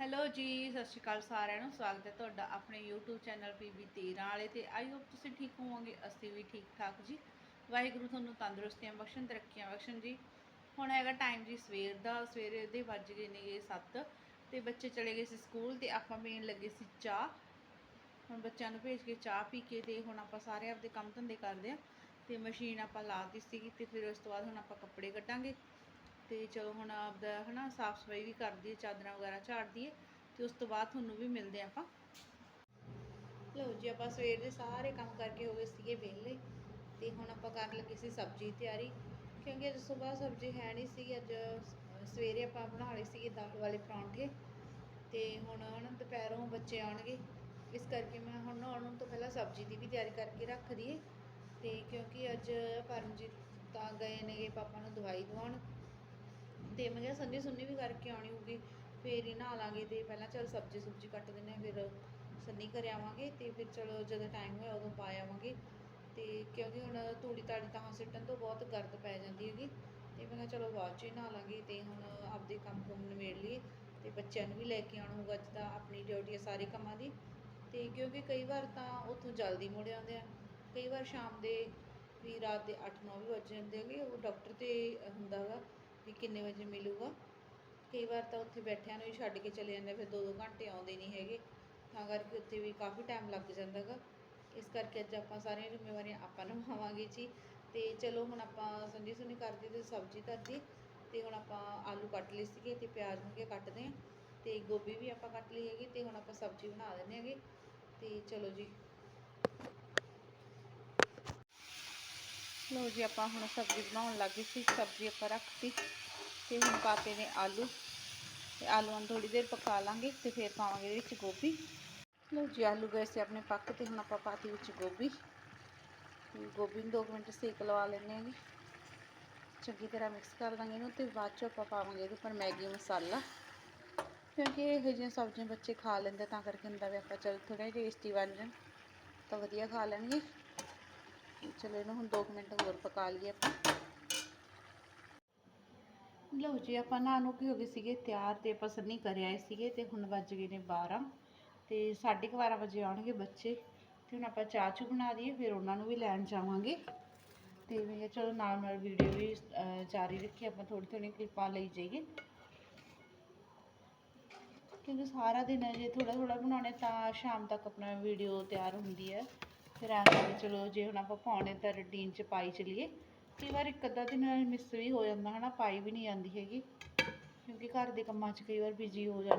Hello ਜੀ, ਸਤਿ ਸ਼੍ਰੀ ਅਕਾਲ ਸਾਰਿਆਂ ਨੂੰ। ਸਵਾਗਤ ਹੈ ਤੁਹਾਡਾ ਆਪਣੇ YouTube ਚੈਨਲ PB 13 ਵਾਲੇ ਤੇ। ਆਈ ਹੋਪ ਤੁਸੀਂ ਠੀਕ ਹੋਵੋਗੇ, ਅਸੀਂ ਵੀ ਠੀਕ ਠਾਕ ਜੀ। ਵਾਹਿਗੁਰੂ ਤੁਹਾਨੂੰ ਤੰਦਰੁਸਤੀਆਂ ਬਖਸ਼ਣ, ਤਰੱਕੀਆਂ ਬਖਸ਼ਣ ਜੀ। ਹੁਣ ਹੈਗਾ ਟਾਈਮ ਜੀ ਸਵੇਰ ਦਾ। ਸਵੇਰੇ ਦੇ ਵੱਜ ਗਏ ਨੇਗੇ 7 ਤੇ ਬੱਚੇ ਚਲੇ ਗਏ ਸੀ ਸਕੂਲ ਤੇ ਆਪਾਂ ਮੇਨ ਲੱਗੇ ਸੀ ਚਾਹ। ਹੁਣ ਬੱਚਿਆਂ ਨੂੰ ਭੇਜ ਕੇ ਚਾਹ ਪੀ ਕੇ ਤੇ ਹੁਣ ਆਪਾਂ ਸਾਰੇ ਆਪਦੇ ਕੰਮ ਧੰਦੇ ਕਰਦੇ ਆ। ਤੇ ਮਸ਼ੀਨ ਆਪਾਂ ਲਾਤੀ ਸੀਗੀ ਤੇ ਫਿਰ ਉਸ ਤੋਂ ਬਾਅਦ ਹੁਣ ਆਪਾਂ ਕੱਪੜੇ ਕੱਢਾਂਗੇ। ਤੇ ਚਲੋ ਹੁਣ ਆਪਦਾ ਹਨਾ ਸਾਫ਼ ਸਫ਼ਾਈ ਵੀ ਕਰਦੀ ਹੈ, ਚਾਦਰਾਂ ਵਗੈਰਾ ਝਾੜਦੀ ਹੈ ਤੇ ਉਸ ਤੋਂ ਬਾਅਦ ਤੁਹਾਨੂੰ ਵੀ ਮਿਲਦੇ ਹਾਂ ਆਪਾਂ। ਲਓ ਜੀ, ਆਪਾਂ ਸਵੇਰ ਦੇ ਸਾਰੇ ਕੰਮ ਕਰਕੇ ਹੋ ਗਏ ਸੀਗੇ ਵਿਹਲੇ ਤੇ ਹੁਣ ਆਪਾਂ ਕਰਨ ਲੱਗੇ ਸੀ ਸਬਜ਼ੀ ਤਿਆਰੀ ਕਿਉਂਕਿ ਅੱਜ ਸਵੇਰ ਸਬਜ਼ੀ ਹੈ ਨਹੀਂ ਸੀਗੀ, ਅੱਜ ਸਵੇਰੇ ਆਪਾਂ ਬਣਾ ਲਏ ਸੀਗੇ ਦਾਲ ਵਾਲੇ ਪਰੌਂਠੇ ਤੇ ਹੁਣ ਹੁਣ ਦੁਪਹਿਰੋਂ ਬੱਚੇ ਆਉਣਗੇ, ਇਸ ਕਰਕੇ ਮੈਂ ਹੁਣ ਨਹਾਉਣ ਤੋਂ ਪਹਿਲਾਂ ਸਬਜ਼ੀ ਦੀ ਵੀ ਤਿਆਰੀ ਕਰਕੇ ਰੱਖ ਦਈਏ ਤੇ ਕਿਉਂਕਿ ਅੱਜ ਪਰਮਜੀਤ ਤਾਂ ਗਏ ਨੇਗੇ ਪਾਪਾ ਨੂੰ ਦਵਾਈ ਦਵਾਉਣ ਤੇ ਮੈਂ ਕਿਹਾ ਸੰਨੀ ਸੁੰਨੀ ਵੀ ਕਰਕੇ ਆਉਣੀ ਹੋਊਗੀ, ਫੇਰ ਹੀ ਨਹਾ ਲਾਂਗੇ ਤੇ ਪਹਿਲਾਂ ਚਲ ਸਬਜ਼ੀ ਸੁਬਜ਼ੀ ਕੱਟ ਦਿੰਨੇ ਆ ਫਿਰ ਸੰਨੀ ਕਰ ਆਵਾਂਗੇ ਤੇ ਫਿਰ ਚਲੋ ਜਦੋਂ ਟਾਈਮ ਹੋਇਆ ਉਦੋਂ ਪਾ ਆਵਾਂਗੇ। ਤੇ ਕਿਉਂਕਿ ਹੁਣ ਤੂੜੀ ਤਾੜੀ ਤਾਂ ਸਿੱਟਣ ਤੋਂ ਬਹੁਤ ਗਰਦ ਪੈ ਜਾਂਦੀ ਹੈਗੀ, ਤੇ ਮੈਂ ਕਿਹਾ ਚਲੋ ਬਾਅਦ ਚ ਹੀ ਨਹਾ ਲਾਂਗੇ ਤੇ ਹੁਣ ਆਪਦੇ ਕੰਮ ਕੁੰਮ ਨਿਬੇੜ ਲਈਏ ਤੇ ਬੱਚਿਆਂ ਨੂੰ ਵੀ ਲੈ ਕੇ ਆਉਣਾ ਹੋਊਗਾ ਅੱਜ ਤਾਂ ਆਪਣੀ ਡਿਊਟੀ ਹੈ ਸਾਰੇ ਕੰਮਾਂ ਦੀ। ਤੇ ਕਿਉਂਕਿ ਕਈ ਵਾਰ ਤਾਂ ਉੱਥੋਂ ਜਲਦੀ ਮੁੜ ਆਉਂਦੇ ਆ, ਕਈ ਵਾਰ ਸ਼ਾਮ ਦੇ ਵੀ ਰਾਤ ਦੇ 8-9 ਵੀ ਵੱਜ ਜਾਂਦੇ ਹੈਗੇ, ਉਹ ਡਾਕਟਰ ਤੇ ਹੁੰਦਾ ਗਾ। ਵੀ ਕਿੰਨੇ ਵਜੇ ਮਿਲੂਗਾ। ਕਈ ਵਾਰ ਤਾਂ ਉੱਥੇ ਬੈਠਿਆਂ ਨੂੰ ਹੀ ਛੱਡ ਕੇ ਚਲੇ ਜਾਂਦੇ ਫਿਰ 2-2 ਘੰਟੇ ਆਉਂਦੇ ਨਹੀਂ ਹੈਗੇ। ਤਾਂ ਕਰਕੇ ਉੱਥੇ ਵੀ ਕਾਫੀ ਟਾਈਮ ਲੱਗ ਜਾਂਦਾ ਗਾ। ਇਸ ਕਰਕੇ ਅੱਜ ਆਪਾਂ ਸਾਰੀਆਂ ਜ਼ਿੰਮੇਵਾਰੀਆਂ ਆਪਾਂ ਨਿਭਾਵਾਂਗੇ ਜੀ। ਤੇ ਚਲੋ ਹੁਣ ਆਪਾਂ ਸੰਜੀ ਸੁਣੀ ਕਰਦੀ ਤੇ ਸਬਜ਼ੀ ਧਰਦੀ ਤੇ ਹੁਣ ਆਪਾਂ ਆਲੂ ਕੱਟ ਲਏ ਸੀਗੇ ਤੇ ਪਿਆਜ਼ ਮੁਕੇ ਕੱਟਦੇ ਆ। ਤੇ ਗੋਭੀ ਵੀ ਆਪਾਂ ਕੱਟ ਲਈ ਹੈਗੀ ਤੇ ਹੁਣ ਆਪਾਂ ਸਬਜ਼ੀ ਬਣਾ ਦਿੰਦੇ ਹੈਗੇ। ਤੇ ਚਲੋ ਜੀ। ਲੋ ਜੀ, ਆਪਾਂ ਹੁਣ ਸਬਜ਼ੀ ਬਣਾਉਣ ਲੱਗੇ ਸੀ। ਸਬਜ਼ੀ ਆਪਾਂ ਰੱਖਤੀ ਤੇ ਹੁਣ ਪਾਤੇ ਨੇ ਆਲੂ। ਤੇ ਆਲੂਆਂ ਨੂੰ ਥੋੜੀ ਦੇਰ ਪਕਾ ਲਾਂਗੇ ਤੇ ਫਿਰ ਪਾਵਾਂਗੇ ਇਹਦੇ ਵਿੱਚ ਗੋਭੀ। ਲੋ ਜੀ, ਆਲੂ ਗਏ ਸੀ ਆਪਣੇ ਪੱਕ ਤੇ, ਹੁਣ ਆਪਾਂ ਪਾਤੀ ਵਿੱਚ ਗੋਭੀ। ਤੇ ਗੋਭੀ ਨੂੰ 2 ਮਿੰਟ ਸੇਕ ਲਵਾ ਲੈਣੇ ਆਂਗੇ ਚੰਗੀ ਤਰ੍ਹਾਂ ਮਿਕਸ ਕਰ ਦਾਂਗੇ ਇਹਨੂੰ ਤੇ ਬਾਅਦ ਚ ਆਪਾਂ ਪਾਵਾਂਗੇ ਇਹਦੇ ਉੱਪਰ ਮੈਗੀ ਮਸਾਲਾ। ਕਿਉਂਕਿ ਇਹੋ ਜਿਹੀਆਂ ਸਬਜ਼ੀਆਂ ਬੱਚੇ ਖਾ ਲੈਂਦੇ ਤਾਂ ਕਰਕੇ ਹੁੰਦਾ ਵੀ ਆਪਾਂ ਚਲ ਥੋੜੇ ਟੇਸਟੀ ਬਣ ਜਾਣ। ਤਾਂ ਵਧੀਆ ਖਾ ਲੈਣਗੇ। ਚਲੋ ਇਹਨੂੰ ਹੁਣ 2 ਮਿੰਟ ਹੋਰ ਪਕਾ ਲਈਏ ਆਪਾਂ। ਲਓ ਜੀ, ਆਪਾਂ ਨਹਾ ਨੂੰ ਹੋ ਗਏ ਸੀਗੇ, ਤਿਆਰ ਤੇ ਆਪਾਂ ਸੰਨੀ ਕਰ ਆਏ ਸੀਗੇ ਤੇ ਹੁਣ ਵੱਜ ਗਏ ਨੇ 12 ਤੇ 12:30 ਵਜੇ ਆਉਣਗੇ ਬੱਚੇ ਤੇ ਹੁਣ ਆਪਾਂ ਚਾਹ ਚੂ ਬਣਾ ਦਈਏ ਫਿਰ ਉਹਨਾਂ ਨੂੰ ਵੀ ਲੈਣ ਜਾਵਾਂਗੇ। ਤੇ ਮੈਂ ਚਲੋ ਨਾਲ ਨਾਲ ਵੀਡੀਓ ਵੀ ਜਾਰੀ ਰੱਖੀ, ਆਪਾਂ ਥੋੜੀ ਥੋੜੀ ਕਲਿੱਪਾਂ ਲਈ ਜਾਈਏ। ਕਿਉਂਕਿ ਸਾਰਾ ਦਿਨ ਜੇ ਥੋੜਾ ਥੋੜਾ ਬਣਾਉਣੇ, ਤਾਂ ਸ਼ਾਮ ਤੱਕ ਆਪਣਾ ਵੀਡੀਓ ਤਿਆਰ ਹੁੰਦੀ ਹੈ। ਫਿਰ ਐਂ ਕਰਦੇ ਚਲੋ ਜੇ ਹੁਣ ਆਪਾਂ ਪਾਉਣੇ ਤਾਂ ਰੂਟੀਨ 'ਚ ਪਾਈ ਚਲੀਏ। ਕਈ ਵਾਰ ਇੱਕ ਅੱਧਾ ਦਿਨ ਮਿਸ ਵੀ ਹੋ ਜਾਂਦਾ ਹਨਾ, ਪਾਈ ਵੀ ਨਹੀਂ ਜਾਂਦੀ ਹੈਗੀ। ਕਿਉਂਕਿ ਘਰ ਦੇ ਕੰਮਾਂ 'ਚ ਕਈ ਵਾਰ ਬਿਜ਼ੀ ਹੋ ਜਾਂਦੇ